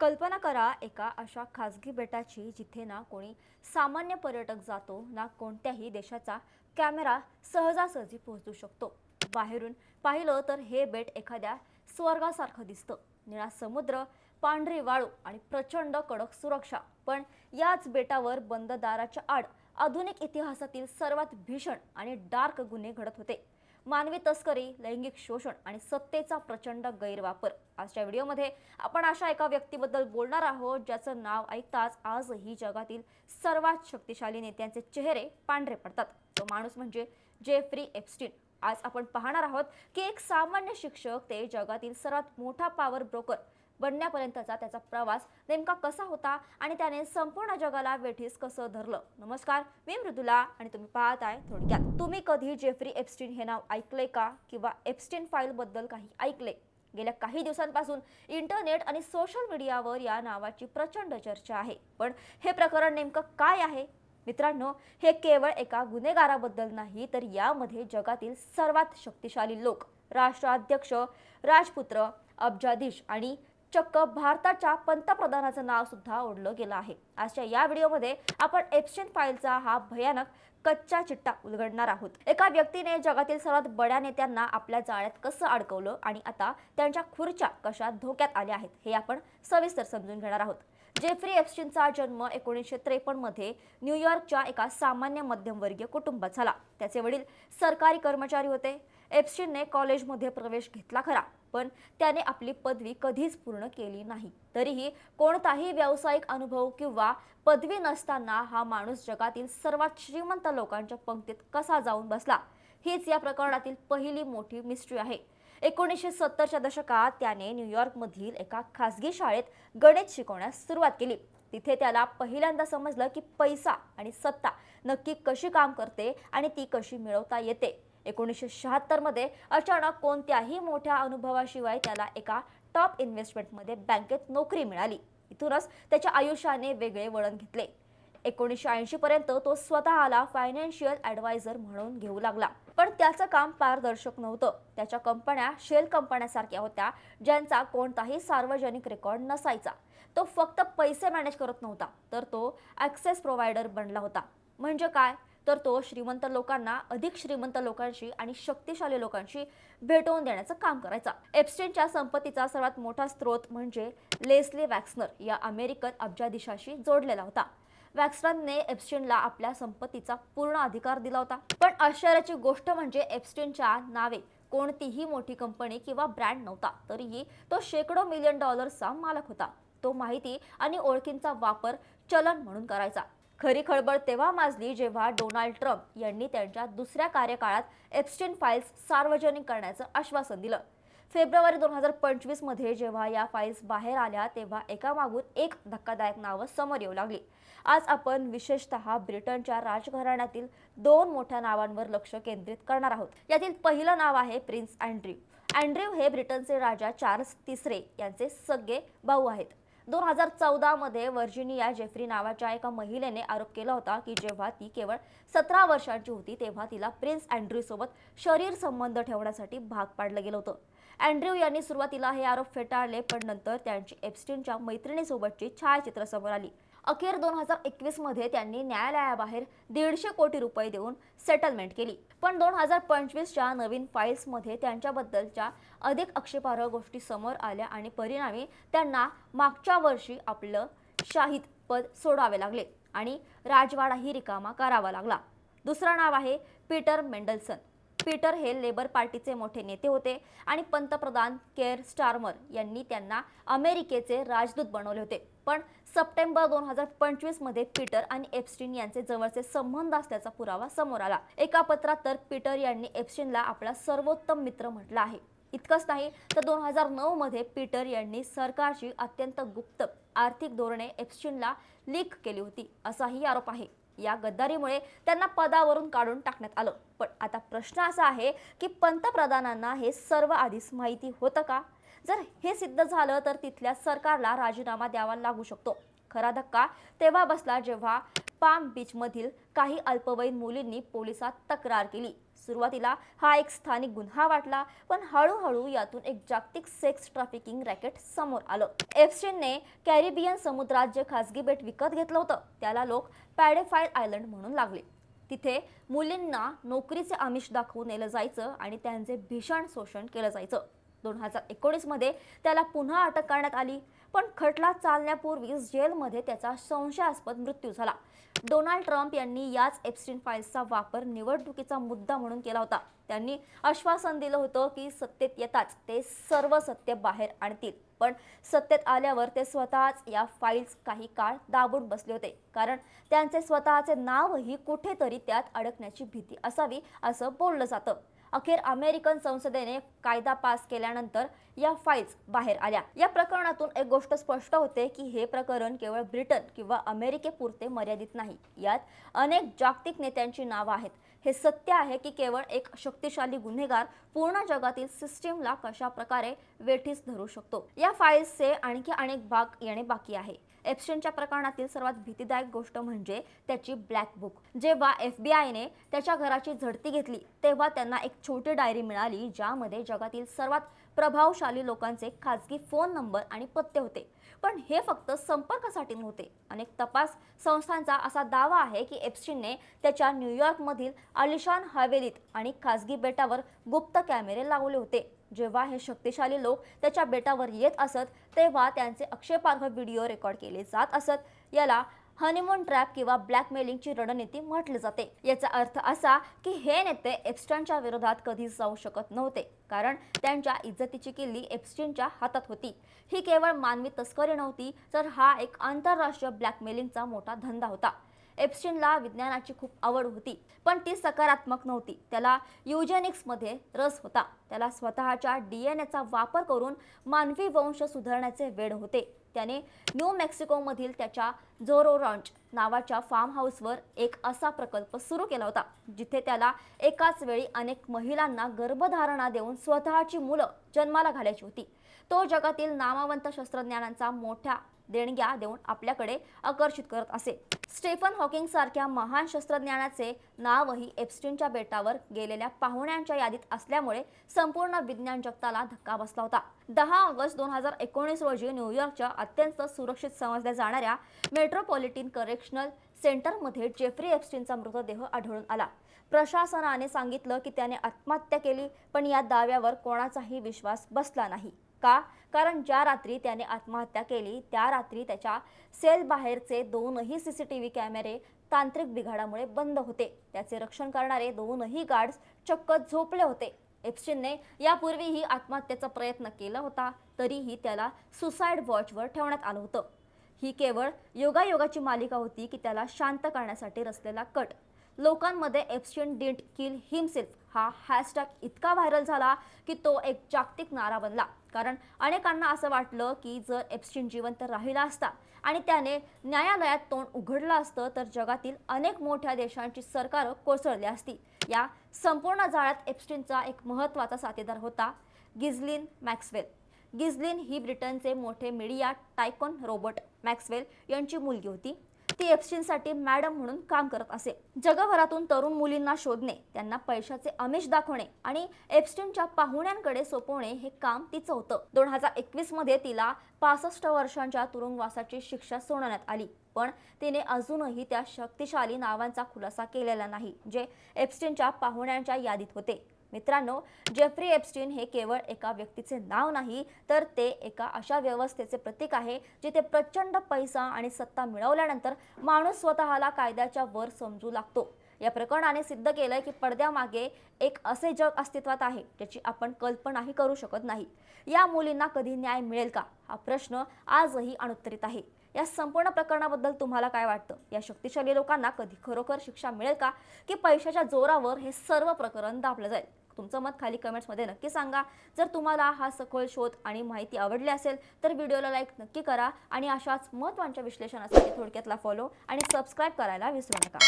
कल्पना करा एका अशा खाजगी बेटाची जिथे ना कोणी सामान्य पर्यटक जातो ना कोणत्याही देशाचा कॅमेरा सहजासहजी पोहोचू शकतो. बाहेरून पाहिलं तर हे बेट एखाद्या स्वर्गासारखं दिसतं. निळा समुद्र पांढरी वाळू आणि प्रचंड कडक सुरक्षा. पण याच बेटावर बंद दाराच्या आड आधुनिक इतिहासातील सर्वात भीषण आणि डार्क गुन्हे घडत होते. मानवी तस्करी लैंगिक शोषण आणि सत्तेचा प्रचंड गैरवापर. आजच्या व्हिडिओमध्ये आपण अशा एका व्यक्तीबद्दल बोलणार आहोत ज्याचं नाव ऐकताच आजही जगातील सर्वात शक्तिशाली नेत्यांचे चेहरे पांढरे पडतात. तो माणूस म्हणजे जेफ्री एप्स्टीन. आज आपण पाहणार आहोत की एक सामान्य शिक्षक ते जगातील सर्वात मोठा पॉवर ब्रोकर बनण्यापर्यंतचा त्याचा प्रवास नेमका कसा होता आणि त्याने संपूर्ण जगाला वेठीस कसं धरलं? नमस्कार मी मृदुला आणि तुम्ही पाहत आहे थोडक्यात. तुम्ही कधी जेफ्री एप्स्टीन हे नाव ऐकले का? किंवा एप्स्टीन फाईलबद्दल काही ऐकले गेल्या काही दिवसांपासून इंटरनेट आणि सोशल मीडियावर या नावाची प्रचंड चर्चा आहे. पण हे प्रकरण नेमकं काय आहे? मित्रांनो हे केवळ एका गुन्हेगाराबद्दल नाही तर यामध्ये जगातील सर्वात शक्तिशाली लोक राष्ट्राध्यक्ष राजपुत्र अब्जाधीश आणि चक्क भारताच्या पंतप्रधानाचं नाव सुद्धा ओढलं गेलं आहे. आजच्या या व्हिडिओमध्ये आपण एक्सचेंज फाईलचा हा भयानक कच्चा चिट्टा उलगडणार आहोत. एका व्यक्तीने जगातील सर्वात बड्या नेत्यांना आपल्या जाळ्यात कसं अडकवलं आणि आता त्यांच्या खुर्च्या कशा धोक्यात आल्या आहेत हे आपण सविस्तर समजून घेणार आहोत. जेफ्री एप्स्टिनचा जन्म एकोणीसशे त्रेपन्नमध्ये न्यूयॉर्कच्या एका सामान्य मध्यमवर्गीय कुटुंबात झाला. त्याचे वडील सरकारी कर्मचारी होते. एप्स्टीनने कॉलेजमध्ये प्रवेश घेतला खरा पण त्याने आपली पदवी कधीच पूर्ण केली नाही. तरीही कोणताही व्यावसायिक अनुभव किंवा पदवी नसताना हा माणूस जगातील सर्वात श्रीमंत लोकांच्या पंक्तीत कसा जाऊन बसला हीच या प्रकरणातील पहिली मोठी मिस्ट्री आहे. एकोणीसशे सत्तरच्या दशकात त्याने न्यूयॉर्कमधील एका खासगी शाळेत गणित शिकवण्यास सुरुवात केली. तिथे त्याला पहिल्यांदा समजलं की पैसा आणि सत्ता नक्की कशी काम करते आणि ती कशी मिळवता येते. एकोणीसशे शहात्तरमध्ये अचानक कोणत्याही मोठ्या अनुभवाशिवाय त्याला एका टॉप इन्व्हेस्टमेंटमध्ये बँकेत नोकरी मिळाली. इथूनच त्याच्या आयुष्याने वेगळे वळण घेतले. एकोणीसशे ऐंशी पर्यंत तो स्वतःला फायनान्शियल ॲडवायझर म्हणून घेऊ लागला. पण त्याचं काम पारदर्शक नव्हतं. त्याच्या कंपन्या शेल कंपन्यासारख्या होत्या ज्यांचा कोणताही सार्वजनिक रेकॉर्ड नसायचा. तो फक्त पैसे मॅनेज करत नव्हता तर तो ॲक्सेस प्रोव्हायडर बनला होता. म्हणजे काय? तर तो श्रीमंत लोकांना अधिक श्रीमंत लोकांशी आणि शक्तिशाली लोकांशी भेटवून देण्याचं काम करायचा. एप्स्टेनच्या संपत्तीचा सर्वात मोठा स्रोत म्हणजे लेस्ली वॅक्सनर या अमेरिकन अब्जाधीशाशी जोडलेला होता. वॅक्सनरने एप्स्टेनला आपल्या संपत्तीचा पूर्ण अधिकार दिला होता. पण आश्चर्याची गोष्ट म्हणजे एप्स्टेनच्या नावे कोणतीही मोठी कंपनी किंवा ब्रँड नव्हता तरीही तो शेकडो मिलियन डॉलर्सचा मालक होता. तो माहिती आणि ओळखींचा वापर चलन म्हणून करायचा. खरी खळबळ तेव्हा माजली जेव्हा डोनाल्ड ट्रम्प यांनी त्यांच्या दुसऱ्या कार्यकाळात एप्स्टीन फाईल्स सार्वजनिक करण्याचं आश्वासन दिलं. फेब्रुवारी दोन हजार पंचवीसमध्ये जेव्हा या फाईल्स बाहेर आल्या तेव्हा एकामागून एक धक्कादायक नावं समोर येऊ लागली. आज आपण विशेषतः ब्रिटनच्या राजघराण्यातील दोन मोठ्या नावांवर लक्ष केंद्रित करणार आहोत. यातील पहिलं नाव आहे प्रिन्स अँड्र्यू अँड्र्यू हे ब्रिटनचे राजा चार्ल्स तिसरे यांचे सगळे भाऊ आहेत. दोन हजार चौदामध्ये व्हर्जिनिया जेफ्री नावाच्या एका महिलेने आरोप केला होता की जेव्हा ती केवळ सतरा वर्षांची होती तेव्हा तिला प्रिन्स अँड्र्यूसोबत शरीर संबंध ठेवण्यासाठी भाग पाडलं गेलं होतं. अँड्र्यू यांनी सुरुवातीला हे आरोप फेटाळले पण नंतर त्यांची एप्स्टिनच्या मैत्रिणीसोबतची छायाचित्र समोर आली. अखेर दोन हजार एकवीसमध्ये त्यांनी न्यायालयाबाहेर दीडशे कोटी रुपये देऊन सेटलमेंट केली. पण दोन हजार पंचवीसच्या नवीन फाईल्समध्ये त्यांच्याबद्दलच्या अधिक आक्षेपार्ह गोष्टी समोर आल्या आणि परिणामी त्यांना मागच्या वर्षी आपलं शाहिद पद सोडावे लागले आणि राजवाडाही रिकामा करावा लागला. दुसरं नाव आहे पीटर मेंडल्सन. पीटर हे लेबर पार्टीचे मोठे नेते होते आणि पंतप्रधान केअर स्टार्मर यांनी त्यांना अमेरिकेचे राजदूत बनवले होते. पण सप्टेंबर दोन हजार पंचवीसमध्ये पीटर आणि एप्स्टीन यांचे जवळचे संबंध असल्याचा पुरावा समोर आला. एका पत्रात तर पीटर यांनी एप्स्टीनला आपला सर्वोत्तम मित्र म्हटलं आहे. इतकंच नाही तर दोन हजार नऊमध्ये पीटर यांनी सरकारची अत्यंत गुप्त आर्थिक धोरणे एप्स्टीनला लीक केली होती असाही आरोप आहे. या गद्दारीमुळे त्यांना पदावरून काढून टाकण्यात आलं. पण आता प्रश्न असा आहे की पंतप्रधानांना हे सर्व आधीच माहिती होतं का? जर हे सिद्ध झालं तर तिथल्या सरकारला राजीनामा द्यावा लागू शकतो. खरा धक्का तेव्हा बसला जेव्हा पाम बीचमधील काही अल्पवयीन मुलींनी पोलिसात तक्रार केली. सुरुवातीला हा एक स्थानिक गुन्हा वाटला पण हळूहळू यातून एक जागतिक सेक्स ट्रॅफिकिंग रॅकेट समोर आलं. एफस्टीनने कॅरिबियन समुद्रात जे खासगी बेट विकत घेतलं होतं त्याला लोक पॅडेफाईड आयलंड म्हणून लागले. तिथे मुलींना नोकरीचे आमिष दाखवून नेलं जायचं आणि त्यांचे भीषण शोषण केलं जायचं. दोन हजार एकोणीसमध्ये त्याला पुन्हा अटक करण्यात आली पण खटला चालण्यापूर्वीच जेलमध्ये त्याचा संशयास्पद मृत्यू झाला. डोनाल्ड ट्रम्प यांनी याच एप्स्टीन फाईल्सचा वापर निवडणुकीचा मुद्दा म्हणून केला होता. त्यांनी आश्वासन दिलं होतं की सत्तेत येताच ते सर्व सत्य बाहेर आणतील. पण सत्तेत आल्यावर ते स्वतःच या फाईल्स काही काळ दाबून बसले होते. कारण त्यांचे स्वतःचे नावही कुठेतरी त्यात अडकण्याची भीती असावी असं बोललं जातं. अखेर अमेरिकन संसदेने कायदा पास केल्यानंतर या फाईल्स बाहेर आल्या. या प्रकरणातून एक गोष्ट स्पष्ट होते की हे प्रकरण केवळ ब्रिटन किंवा अमेरिकेपुरते मर्यादित नाही. यात अनेक जागतिक नेत्यांची नावं आहेत. हे सत्य आहे की केवळ एक शक्तिशाली गुन्हेगार पूर्ण जगातील सिस्टीमला कशा प्रकारे वेठीस धरू शकतो. या फाईल्सचे आणखी अनेक भाग येणे बाकी आहे. एप्स्टनच्या प्रकरणातील सर्वात भीतीदायक गोष्ट म्हणजे त्याची ब्लॅक बुक जेव्हा एफ बी आयने त्याच्या घराची झडती घेतली तेव्हा त्यांना एक छोटी डायरी मिळाली ज्यामध्ये जगातील सर्वात प्रभावशाली लोकांचे खाजगी फोन नंबर आणि पत्ते होते. पण हे फक्त संपर्कासाठी नव्हते. अनेक तपास संस्थांचा असा दावा आहे की एप्स्टिनने त्याच्या न्यूयॉर्कमधील आलिशान हवेलीत आणि खाजगी बेटावर गुप्त कॅमेरे लावले होते. जेव्हा हे शक्तिशाली लोक त्याच्या बेटावर येत असत तेव्हा त्यांचे आक्षेपार्ह व्हिडिओ रेकॉर्ड केले जात असत. याला हनीमून ट्रॅप किंवा ब्लॅकमेलिंगची रणनीती म्हटली जाते. याचा अर्थ असा की हे नेते एप्स्टनच्या विरोधात कधीच जाऊ शकत नव्हते कारण त्यांच्या इज्जतीची किल्ली एप्स्टिनच्या हातात होती. ही केवळ मानवी तस्करी नव्हती तर हा एक आंतरराष्ट्रीय ब्लॅकमेलिंगचा मोठा धंदा होता. एप्स्टिनला विज्ञानाची खूप आवड होती पण ती सकारात्मक नव्हती. त्याला युजेनिक्समध्ये रस होता. त्याला स्वतःच्या डी एन एचा वापर करून मानवी वंश सुधारण्याचे वेड होते. त्याने न्यू मेक्सिकोमधील त्याच्या झोरो रॉन्च नावाच्या फार्म हाऊसवर एक असा प्रकल्प सुरू केला होता जिथे त्याला एकाच वेळी अनेक महिलांना गर्भधारणा देऊन स्वतःची मुलं जन्माला घालायची होती. तो जगातील नामवंत शस्त्रज्ञानांचा मोठ्या देणग्या देऊन आपल्याकडे आकर्षित करत असे. स्टेफन हॉकिंग सारख्या महान शस्त्रज्ञानाचे नावही एप्स्टिनच्या बेटावर गेलेल्या पाहुण्यांच्या यादीत असल्यामुळे संपूर्ण विज्ञान जगताला धक्का बसला होता. दहा ऑगस्ट दोन हजार एकोणीस रोजी न्यूयॉर्कच्या अत्यंत सुरक्षित समजल्या जाणाऱ्या मेट्रोपॉलिटन करेक्शनल सेंटरमध्ये जेफ्री एप्स्टिनचा मृतदेह आढळून आला. प्रशासनाने सांगितलं की त्याने आत्महत्या केली पण या दाव्यावर कोणाचाही विश्वास बसला नाही. का? कारण ज्या रात्री त्याने आत्महत्या केली त्या रात्री त्याच्या सेल बाहेरचे दोनही सी सी टी व्ही कॅमेरे तांत्रिक बिघाडामुळे बंद होते. त्याचे रक्षण करणारे दोनही गार्ड्स चक्क झोपले होते. एप्स्टिनने यापूर्वीही आत्महत्येचा प्रयत्न केला होता तरीही त्याला सुसाईड वॉचवर ठेवण्यात आलं होतं. ही केवळ योगायोगाची मालिका होती की त्याला शांत करण्यासाठी रचलेला कट. लोकांमध्ये एप्स्टिन डिंट किल हिमसेल्फ हा हॅशटॅग इतका व्हायरल झाला की तो एक जागतिक नारा बनला. कारण अनेकांना असं वाटलं की जर एप्स्टिन जिवंत राहिला असता आणि त्याने न्यायालयात तोंड उघडलं असतं तर जगातील अनेक मोठ्या देशांची सरकारं कोसळली असती. या संपूर्ण जाळ्यात एप्स्टिनचा एक महत्त्वाचा साथीदार होता गिझलिन मॅक्सवेल. गिझलिन ही ब्रिटनचे मोठे मीडिया टायकॉन रॉबर्ट मॅक्सवेल यांची मुलगी होती. ती एप्स्टिनसाठी मॅडम म्हणून काम करत असे. जगभरातून तरुण मुलींना शोधणे त्यांना पैशाचे अमिष दाखवणे आणि एप्स्टिनच्या पाहुण्यांकडे सोपवणे हे काम तिचं होतं. दोन हजार एकवीसमध्ये तिला पासष्ट वर्षांच्या तुरुंगवासाची शिक्षा सोडण्यात आली पण तिने अजूनही त्या शक्तिशाली नावांचा खुलासा केलेला नाही जे एप्स्टिनच्या पाहुण्यांच्या यादीत होते. मित्रांनो जेफ्री एप्स्टीन हे केवळ एका व्यक्तीचे नाव नाही तर ते एका अशा व्यवस्थेचे प्रतीक आहे जिथे प्रचंड पैसा आणि सत्ता मिळवल्यानंतर माणूस स्वतःला कायद्याच्या वर समजू लागतो. या प्रकरणाने सिद्ध केलंय की पडद्यामागे एक असे जग अस्तित्वात आहे ज्याची आपण कल्पनाही करू शकत नाही. या मुलींना कधी न्याय मिळेल का? हा प्रश्न आजही अनुत्तरित आहे. या संपूर्ण प्रकरणाबद्दल तुम्हाला काय वाटतं? या शक्तिशाली लोकांना कधी खरोखर शिक्षा मिळेल का? की पैशाच्या जोरावर हे सर्व प्रकरण दाबलं जाईल? तुमचं मत खाली कमेंट्समध्ये नक्की सांगा. जर तुम्हाला हा सखोल शोध आणि माहिती आवडली असेल तर व्हिडिओला लाईक नक्की करा. आणि अशाच महत्त्वाच्या विश्लेषणासाठी थोडक्यातला फॉलो आणि सबस्क्राईब करायला विसरू नका.